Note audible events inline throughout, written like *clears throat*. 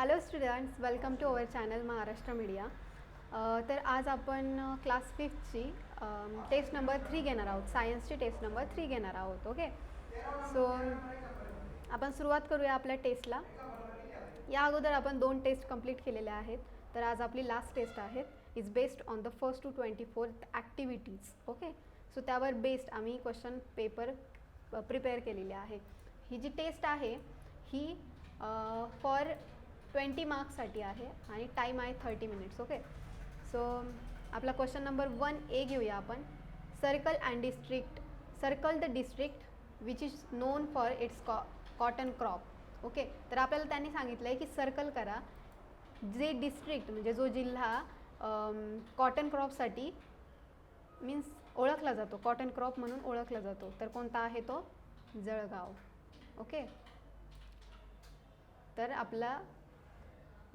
Hello students welcome to our channel Maharashtra media तर आज आपण क्लास फिफ्थची टेस्ट नंबर थ्री घेणार आहोत. सायन्सची टेस्ट नंबर थ्री घेणार आहोत ओके सो आपण सुरुवात करूया आपल्या टेस्टला या अगोदर आपण दोन टेस्ट कंप्लीट केलेल्या आहेत. तर आज आपली लास्ट टेस्ट आहेत is based on the first two twenty fourth activities okay so त्यावर बेस्ड आम्ही क्वेश्चन पेपर प्रिपेअर केलेले आहे. ही जी टेस्ट आहे ही uh, फॉर ट्वेंटी मार्क्ससाठी आहे आणि टाईम आहे थर्टी मिनिट्स ओके? सो आपला क्वेश्चन नंबर वन ए घेऊया आपण. Circle and district circle the district which is known for its co cotton crop okay? तर आपल्याला त्यांनी सांगितलं आहे की सर्कल करा. जे डिस्ट्रिक्ट म्हणजे जो जिल्हा कॉटन क्रॉपसाठी मीन्स ओळखला जातो कॉटन क्रॉप म्हणून ओळखला जातो. तर कोणता आहे तो? जळगाव ओके? तर आपला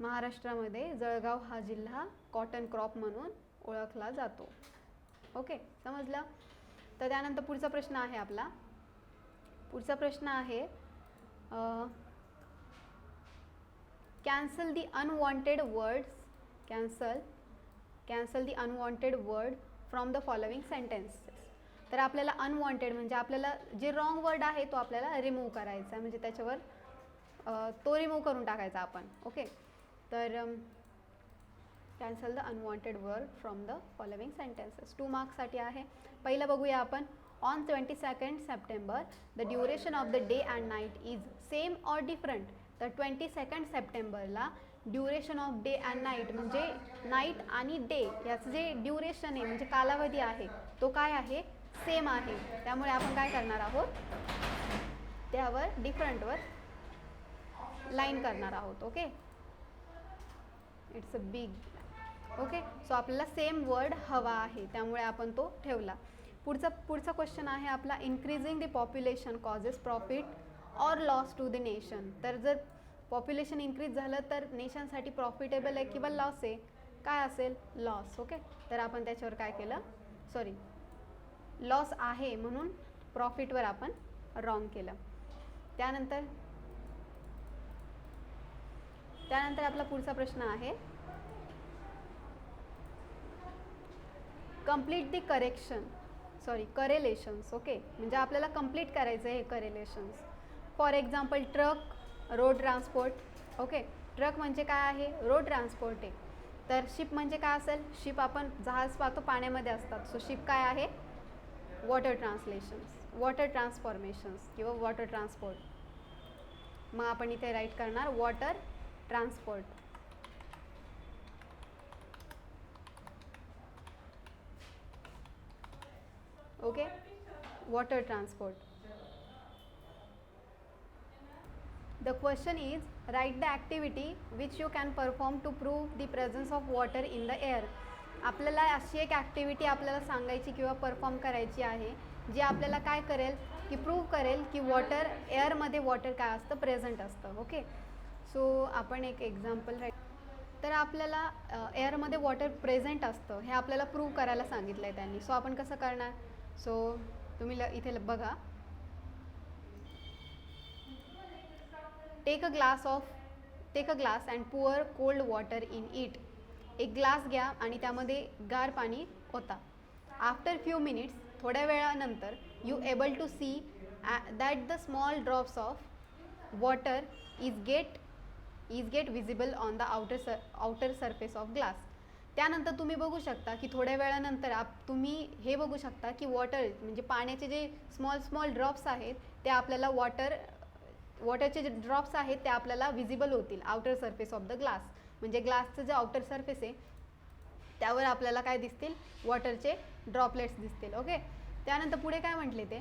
महाराष्ट्रामध्ये जळगाव हा जिल्हा कॉटन क्रॉप म्हणून ओळखला जातो. ओके समजलं? तर त्यानंतर पुढचा प्रश्न आहे आपला. पुढचा प्रश्न आहे cancel the unwanted words cancel cancel the unwanted word from the following sentences तर आपल्याला अनवॉन्टेड म्हणजे आपल्याला जे रॉंग वर्ड आहे तो आपल्याला रिमूव्ह करायचा आहे. म्हणजे त्याच्यावर तो रिमूव्ह करून टाकायचा आपण. ओके तर cancel the unwanted word from the following sentences two मार्क्ससाठी आहे. पहिलं बघूया आपण. On twenty second September the duration of the day and night is same or different तर ट्वेंटी सेकंड सप्टेंबरला duration of day and night म्हणजे night आणि day याचं जे ड्युरेशन आहे म्हणजे कालावधी आहे तो काय आहे? सेम आहे. त्यामुळे आपण काय करणार आहोत? त्यावर डिफरंटवर लाईन करणार आहोत okay it's a big okay? So आपल्याला सेम वर्ड हवा आहे त्यामुळे आपण तो ठेवला. पुढचा पुढचा क्वेश्चन आहे आपला increasing the population causes profit or loss to the nation तर जर पॉप्युलेशन इन्क्रीज झालं तर नेशनसाठी प्रॉफिटेबल आहे किंवा लॉस आहे? काय असेल? Loss okay? तर आपण त्याच्यावर काय केलं? सॉरी लॉस आहे म्हणून प्रॉफिटवर आपण रॉंग केलं. त्यानंतर त्यानंतर आपला पुढचा प्रश्न आहे. Complete the correction sorry correlations okay म्हणजे आपल्याला कंप्लीट करायचं आहे हे correlations for example truck road transport okay truck म्हणजे काय आहे? रोड ट्रान्सपोर्ट आहे. तर शिप म्हणजे काय असेल? शिप आपण जहाज पाहतो पाण्यामध्ये असतात. सो शिप काय आहे? वॉटर ट्रान्सलेशन्स वॉटर ट्रान्सफॉर्मेशन्स किंवा वॉटर ट्रान्सपोर्ट मग आपण इथे राईट करणार water transport. Okay? Water transport. The question is write the activity which you can perform to prove the presence of water in the air. आपल्याला अशी एक ॲक्टिव्हिटी आपल्याला सांगायची किंवा परफॉर्म करायची आहे जी आपल्याला काय करेल की प्रूव्ह करेल की वॉटर एअरमध्ये वॉटर काय असतं प्रेझेंट असतं. ओके सो आपण एक एक्झाम्पल राईट तर आपल्याला एअरमध्ये वॉटर प्रेझेंट असतं हे आपल्याला प्रूव्ह करायला सांगितलं आहे त्यांनी. सो आपण कसं करणार? सो तुम्ही ल इथे बघा. Take a glass of take a glass and pour cold water in it एक ग्लास घ्या आणि त्यामध्ये गार पाणी होता आफ्टर फ्यू मिनिट्स थोड्या वेळानंतर you able to see that the small drops of water is get is get visible on the outer sur outer surface of glass त्यानंतर तुम्ही बघू शकता की थोड्या वेळानंतर आप तुम्ही हे बघू शकता की वॉटर म्हणजे पाण्याचे जे स्मॉल स्मॉल ड्रॉप्स आहेत ते आपल्याला वॉटर वॉटरचे जे ड्रॉप्स आहेत ते आपल्याला विजिबल होतील outer surface of the glass म्हणजे ग्लासचं जे आउटर सरफेस आहे त्यावर आपल्याला काय दिसतील? वॉटरचे ड्रॉपलेट्स दिसतील ओके त्यानंतर पुढे काय म्हटले ते?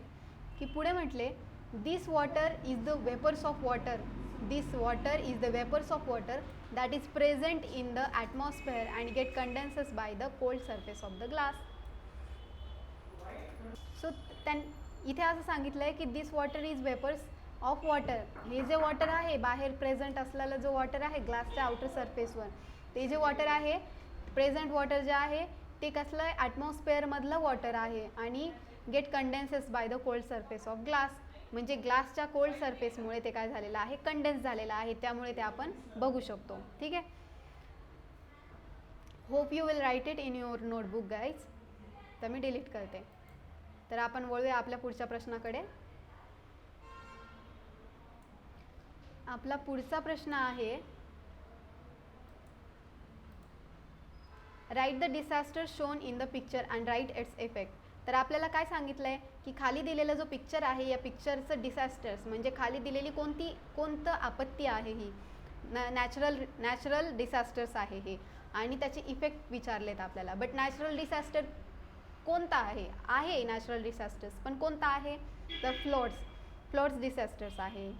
की पुढे म्हटले this water is the vapours of water this water is the vapours of water that is present in the atmosphere and get condenses by the cold surface of the glass so त्यां इथे असं सांगितलं आहे की this water is vapours of water हे जे water आहे बाहेर प्रेझेंट असलेलं जो वॉटर आहे ग्लासच्या आउटर सरफेसवर ते जे वॉटर आहे प्रेझेंट वॉटर जे आहे ते कसलं ॲटमॉस्फेअरमधलं वॉटर आहे आणि get condenses by the cold surface of glass म्हणजे ग्लासच्या कोल्ड सरफेसमुळे ते काय झालेलं आहे कंडेन्स झालेलं आहे त्यामुळे ते आपण बघू शकतो. ठीक आहे? Hope you will write it in your notebook guys तर मी डिलीट करते. तर आपण वळूया आपल्या पुढच्या प्रश्नाकडे. आपला पुढचा प्रश्न आहे write the disaster shown in the picture and write its effect तर आपल्याला काय सांगितलं आहे की खाली दिलेला जो पिक्चर आहे या पिक्चरचं डिसॅस्टर्स म्हणजे खाली दिलेली कोणती कोणतं आपत्ती आहे ही? नॅ नॅचरल नॅचरल डिसॅस्टर्स आहे हे. आणि त्याचे इफेक्ट विचारलेत आपल्याला. बट नॅचरल डिसॅस्टर कोणता आहे? आहे नॅचरल डिसॅस्टर्स पण कोणता आहे? तर फ्लोड्स फ्लोड्स डिसॅस्टर्स आहे.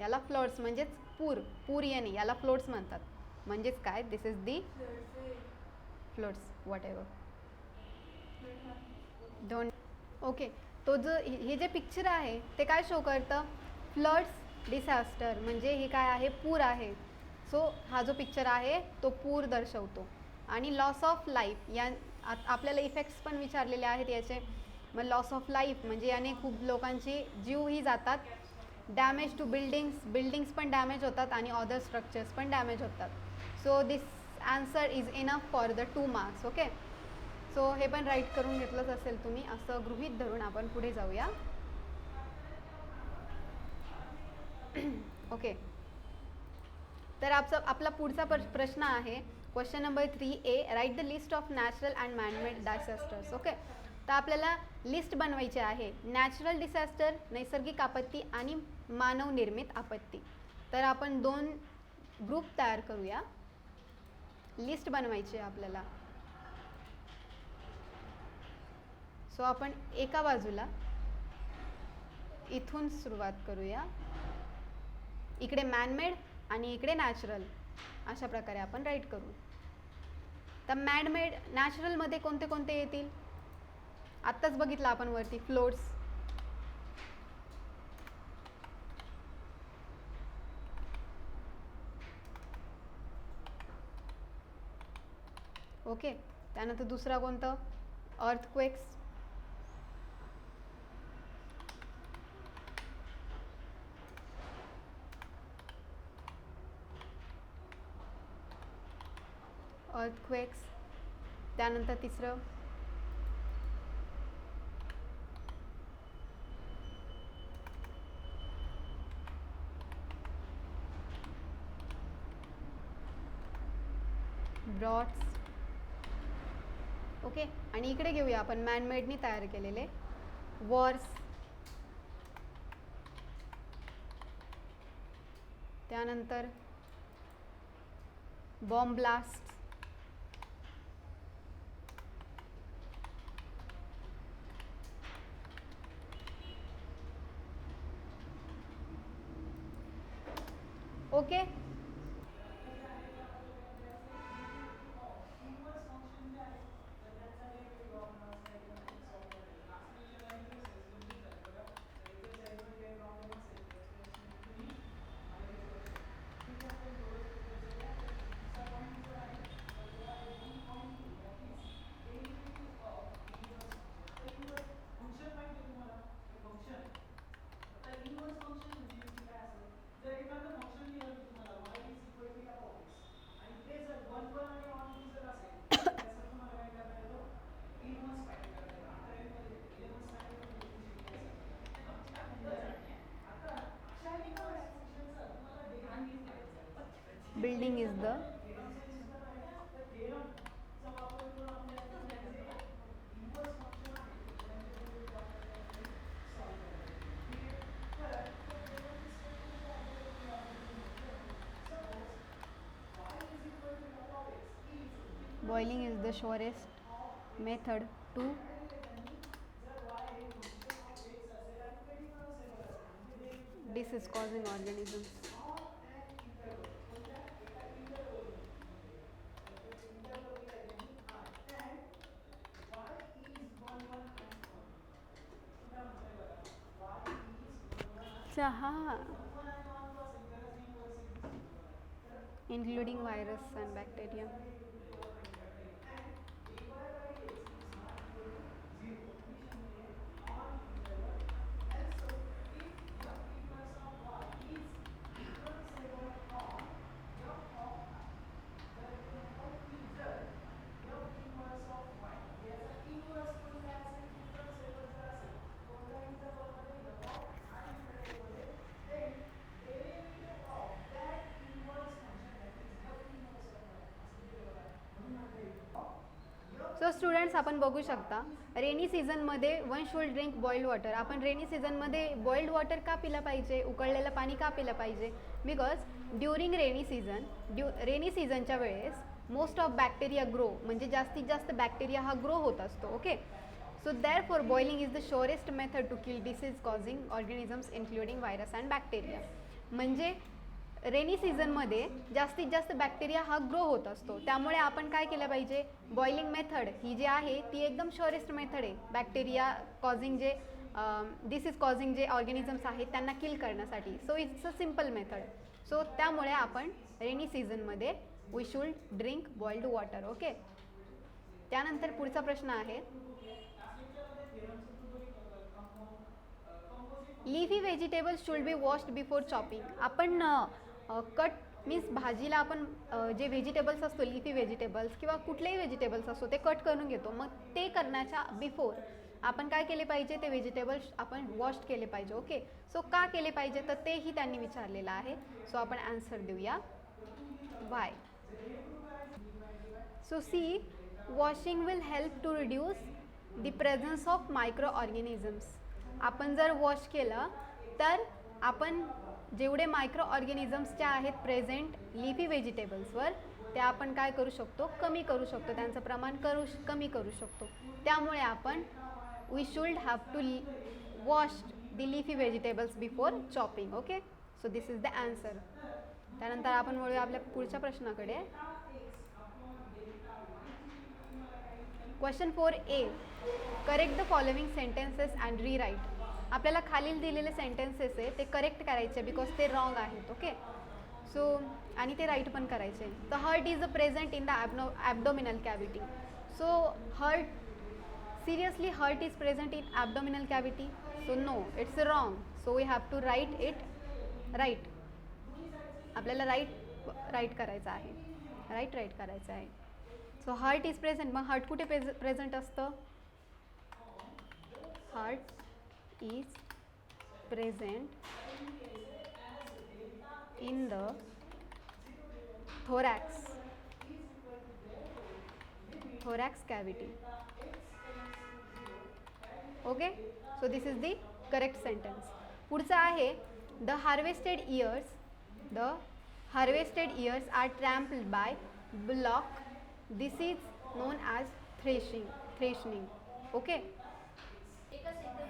याला फ्लोड्स म्हणजेच पूर. पूर येणे याला फ्लोड्स म्हणतात. म्हणजेच काय? This is the floods whatever don't okay. तो जो हे जे पिक्चर आहे ते काय शो करतं? फ्लड्स डिसॅस्टर म्हणजे हे काय आहे? पूर आहे. सो हा जो पिक्चर आहे तो पूर दर्शवतो. आणि लॉस ऑफ लाईफ या आपल्याला इफेक्ट्स पण विचारलेले आहेत याचे. मग लॉस ऑफ लाईफ म्हणजे याने खूप लोकांची जीवही जातात. डॅमेज टू बिल्डिंग्स बिल्डिंग्स पण डॅमेज होतात आणि अदर स्ट्रक्चर्स पण डॅमेज होतात. So this answer is enough for the two marks okay so हे पण राईट करून घेतलंच असेल तुम्ही. असं गृहीत धरून आपण पुढे जाऊया. *clears throat* ओके तर आपचा आपला पुढचा प्रश्न आहे question number three A write the list of natural and manmade disasters okay तर आपल्याला लिस्ट बनवायची आहे. नॅचरल डिसॅस्टर नैसर्गिक आपत्ती आणि मानवनिर्मित आपत्ती. तर आपण दोन ग्रुप तयार करूया. लिस्ट बनवायची आहे आपल्याला. सो आपण एका बाजूला इथून सुरुवात करूया. इकडे मॅनमेड आणि इकडे नॅचरल अशा प्रकारे आपण राईट करू. तर मॅनमेड नॅचरलमध्ये कोणते कोणते येतील? आत्ताच बघितलं आपण वरती फ्लोट्स ओके त्यानंतर दुसरा कोणतं? अर्थक्वेक्स अर्थक्वेक्स त्यानंतर तिसरं. ब्रॉड्स ओके आणि इकडे घेऊया आपण मॅनमेडनी तयार केलेले. वर्स त्यानंतर bomb blast building is the boiling is the surest method to this is causing organisms चहा including virus and bacteria so students आपण बघू शकता. रेनी सीझनमध्ये one should drink boiled water आपण रेनी सीझनमध्ये बॉइल्ड वॉटर का पिलं पाहिजे? उकळलेलं पाणी का पिलं पाहिजे? Because during rainy season due rainy सीझनच्या वेळेस मोस्ट ऑफ बॅक्टेरिया ग्रो म्हणजे जास्तीत जास्त बॅक्टेरिया हा ग्रो होत असतो okay so therefore boiling is the surest method to kill disease causing organisms including virus and bacteria म्हणजे रेनी सीझनमध्ये जास्तीत जास्त बॅक्टेरिया हा ग्रो होत असतो. त्यामुळे आपण काय केलं पाहिजे? बॉइलिंग मेथड ही जी आहे ती एकदम शोरेस्ट मेथड आहे. बॅक्टेरिया कॉझिंग जे डिसीज कॉझिंग जे ऑर्गॅनिझम्स आहेत त्यांना किल करण्यासाठी. So it's a simple method so त्यामुळे आपण रेनी सीझनमध्ये we should drink boiled water okay त्यानंतर पुढचा प्रश्न आहे. Leafy vegetables should be washed before chopping आपण कट मीन्स भाजीला आपण जे व्हेजिटेबल्स असतो लिफी व्हेजिटेबल्स किंवा कुठलेही व्हेजिटेबल्स असतो ते कट करून घेतो. मग ते करण्याच्या बिफोर आपण काय केले पाहिजे? ते व्हेजिटेबल्स आपण वॉश केले पाहिजे ओके? सो का केले पाहिजे? तर तेही त्यांनी विचारलेलं आहे. सो आपण आन्सर देऊया. Why so see washing will help to reduce the presence of micro organisms आपण जर वॉश केलं तर आपण जेवढे मायक्रो ऑर्गॅनिझम्सच्या आहेत प्रेझेंट लिफी व्हेजिटेबल्सवर ते आपण काय करू शकतो? कमी करू शकतो. त्यांचं प्रमाण करू कमी करू शकतो. त्यामुळे आपण we should have to wash the leafy vegetables before chopping okay so this is the answer त्यानंतर आपण वळूया आपल्या पुढच्या प्रश्नाकडे. Question four A correct the following sentences and rewrite आपल्याला खालील दिलेले सेंटेन्सेस आहे ते करेक्ट करायचे बिकॉज ते रॉंग आहेत ओके सो आणि ते राईट पण करायचे. The hurt is a present in the abno abdominal cavity so hurt seriously hurt is present in abdominal cavity so no it's wrong so we have to write it right आपल्याला right write करायचं आहे. Right write करायचं आहे. So heart is present मग hurt कुठे praise present असतं? Heart is present in the thorax. Thorax cavity. Okay so this is the correct sentence पुढचं आहे the harvested ears the harvested ears are trampled by block this is known as threshing threshning okay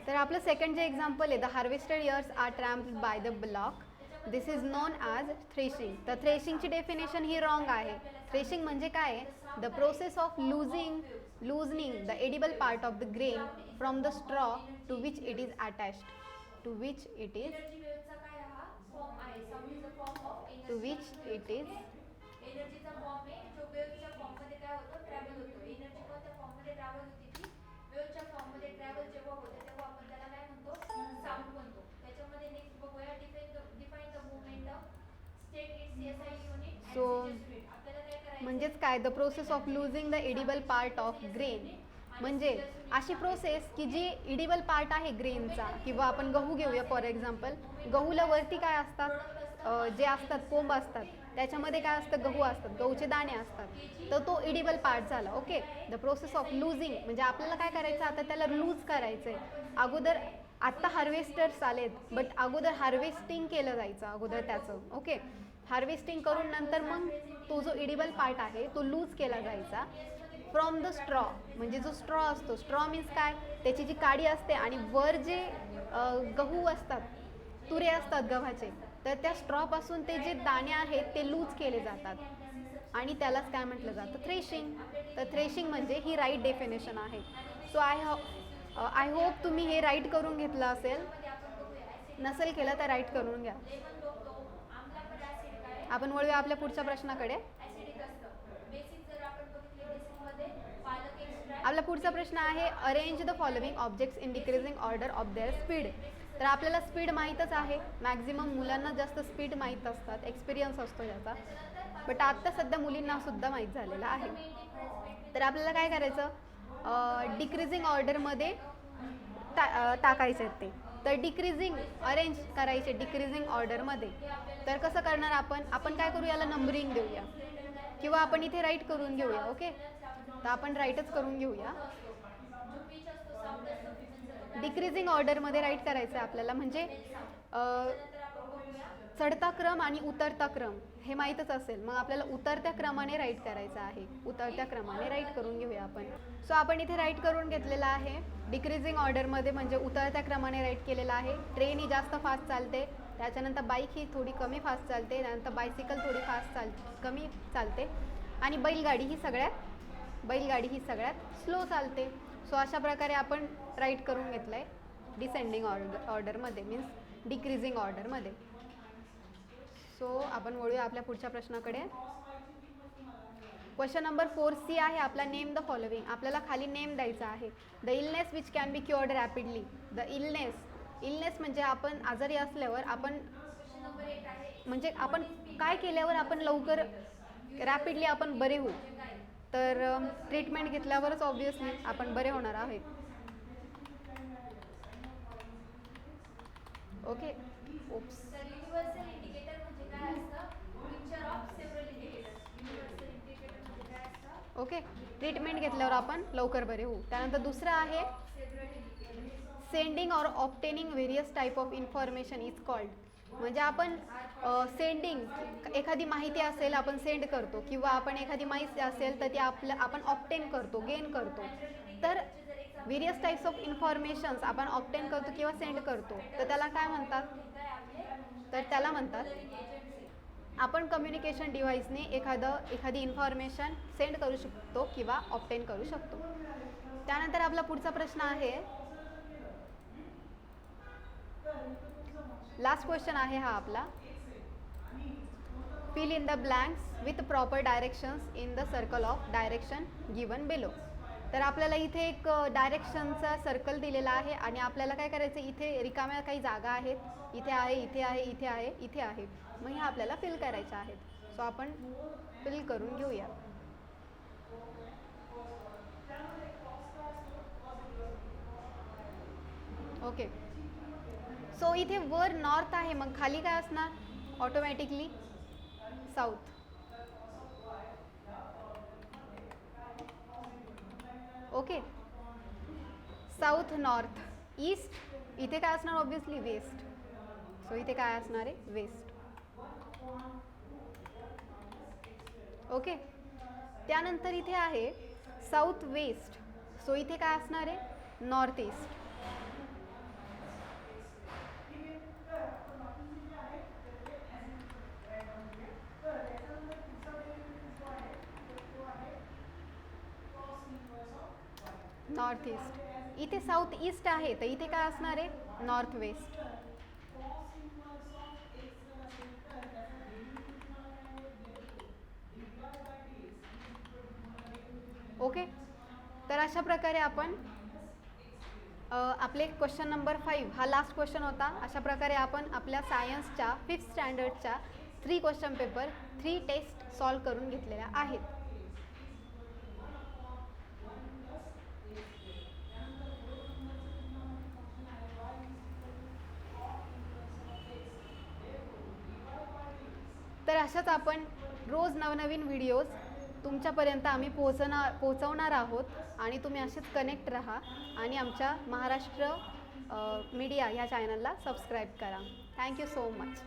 तर आपलं second जे example आहे the harvested ears are tramp by the block this is known as threshing तर थ्रेशिंगची definition ही wrong आहे. Threshing म्हणजे काय आहे? The process of losing loosening the edible part of the grain from the straw to which it is attached to which it is to which it is a form of energy To which it is- एनर्जीचा form आहे जो वेव्हच्या फॉर्ममध्ये काय होतं travel होतो energy कोणत्या फॉर्ममध्ये ट्रॅव्हल होती ती वेव्हच्या फॉर्ममध्ये ट्रॅव्हल जेव्हा होते तेव्हा आपण त्याला काय म्हणतो साऊंड म्हणतो त्याच्यामध्ये नेक्स्ट बघूया define the define the movement state its SI unit म्हणजेच काय the process of losing the edible part of grain म्हणजे अशी प्रोसेस की जी इडिबल पार्ट आहे ग्रेनचा किंवा आपण गहू घेऊया फॉर एक्झाम्पल गहूला वरती काय असतात? जे असतात कोंब असतात. त्याच्यामध्ये काय असतं? गहू असतात. गहूचे दाणे असतात. तर तो इडिबल पार्ट झाला okay the process of losing म्हणजे आपल्याला काय करायचं? आता त्याला लूज करायचं आहे अगोदर आत्ता हार्वेस्टर्स आलेत बट अगोदर हार्वेस्टिंग केलं जायचं अगोदर त्याचं ओके हार्वेस्टिंग करून नंतर मग तो जो इडिबल पार्ट आहे तो लूज केला जायचा. फ्रॉम द स्ट्रॉ म्हणजे जो स्ट्रॉ असतो स्ट्रॉ मीन्स काय? त्याची जी काडी असते आणि वर जे गहू असतात तुरे असतात गव्हाचे तर त्या स्ट्रॉपासून ते जे दाणे आहेत ते लूज केले जातात. आणि त्यालाच काय म्हटलं जातं? थ्रेशिंग तर थ्रेशिंग म्हणजे ही राईट डेफिनेशन आहे. So I ho I hope तुम्ही हे राईट करून घेतलं असेल. नसेल केलं तर राईट करून घ्या. आपण वळूया आपल्या पुढच्या प्रश्नाकडे. आपला पुढचा प्रश्न आहे arrange the following objects in decreasing order of their speed तर आपल्याला स्पीड माहीतच आहे. मॅक्झिमम मुलांना जास्त स्पीड माहीत असतात. एक्सपिरियन्स असतो याचा. बट आत्ता सध्या मुलींना सुद्धा माहीत झालेला आहे. तर आपल्याला काय करायचं? डिक्रीजिंग ऑर्डरमध्ये टा टाकायचं आहे ते. तर डिक्रीजिंग अरेंज करायचे डिक्रीजिंग ऑर्डरमध्ये तर कसं करणार आपण? आपण काय करू याला नंबरिंग देऊया. किंवा आपण इथे राईट करून घेऊया ओके तर आपण राईटच करून घेऊया. डिक्रीजिंग ऑर्डरमध्ये राईट करायचं आहे आपल्याला म्हणजे चढता क्रम आणि उतरता क्रम. हे माहीतच असेल. मग आपल्याला उतरत्या क्रमाने राईट करायचं आहे. उतरत्या क्रमाने राईट करून घेऊया आपण. सो आपण इथे राईट करून घेतलेलं आहे. डिक्रीजिंग ऑर्डरमध्ये म्हणजे उतरत्या क्रमाने राईट केलेलं आहे. ट्रेन ही जास्त फास्ट चालते. त्याच्यानंतर बाईक ही थोडी कमी फास्ट चालते. त्यानंतर बायसिकल थोडी फास्ट चाल कमी चालते. आणि बैलगाडी ही सगळ्यात बैलगाडी ही सगळ्यात स्लो चालते. सो अशा प्रकारे आपण राईट करून घेतलं आहे डिसेंडिंग ऑर्डर ऑर्डरमध्ये मीन्स डिक्रीजिंग ऑर्डरमध्ये सो आपण वळूया आपल्या पुढच्या प्रश्नाकडे. क्वेश्चन नंबर फोर सी आहे आपला नेम द फॉलोविंग आपल्याला खाली नेम द्यायचा आहे. The illness which can be cured rapidly the illness illness म्हणजे आपण आजारी असल्यावर आपण म्हणजे आपण काय केल्यावर आपण लवकर रॅपिडली आपण बरे होऊ. तर ट्रीटमेंट घेतल्यावरच ऑब्वियसली आपण बरे होणार आहे ओके ओप्स तर युनिव्हर्सल इंडिकेटर म्हणजे काय असतं picture of several indicators universal indicator म्हणजे काय असतं ओके? ट्रीटमेंट घेतल्यावर आपण लवकर बरे होऊ. त्यानंतर दुसरं आहे sending or obtaining various type of information is called म्हणजे आपण सेंडिंग एखादी माहिती असेल आपण सेंड करतो. किंवा आपण एखादी माहिती असेल तर ती आपलं आपण ऑप्टेन करतो गेन करतो. तर व्हेरियस टाईप्स ऑफ इन्फॉर्मेशन्स आपण ऑप्टेन करतो किंवा सेंड करतो. तर त्याला काय म्हणतात? तर त्याला म्हणतात आपण कम्युनिकेशन डिव्हाइसने एखादं एखादी इन्फॉर्मेशन सेंड करू शकतो किंवा ऑप्टेन करू शकतो. त्यानंतर आपला पुढचा प्रश्न आहे. लास्ट क्वेश्चन आहे हा आपला. Fill in the blanks with proper directions in the circle of direction given below तर आपल्याला इथे एक डायरेक्शनचा सर्कल दिलेला आहे आणि आपल्याला काय करायचं इथे रिकाम्या काही जागा आहेत. इथे आहे इथे आहे इथे आहे इथे आहे. मग ह्या आपल्याला फिल करायच्या आहेत. सो आपण फिल करून घेऊया. ओके सो इथे वर नॉर्थ आहे. मग खाली काय असणार? Automatically south okay. South north east इथे काय असणार ऑब्विसली वेस्ट सो इथे काय असणार आहे? West okay. त्यानंतर इथे आहे साऊथ वेस्ट सो इथे काय असणार आहे? North east north east. इथे साऊथ ईस्ट आहे तर इथे काय असणार आहे? North west. ओके? तर अशा प्रकारे आपण आपले क्वेश्चन नंबर फाईव्ह हा लास्ट क्वेश्चन होता. अशा प्रकारे आपण आपल्या सायन्सच्या fifth स्टँडर्डच्या three question paper three test solve करून घेतलेल्या आहेत. तर अशाच आपण रोज नवनवीन व्हिडिओज तुमच्यापर्यंत आम्ही पोहोचणार पोहोचवणार आहोत. आणि तुम्ही असेच कनेक्ट राहा. आणि आमच्या महाराष्ट्र मीडिया ह्या चॅनलला सबस्क्राईब करा. Thank you so much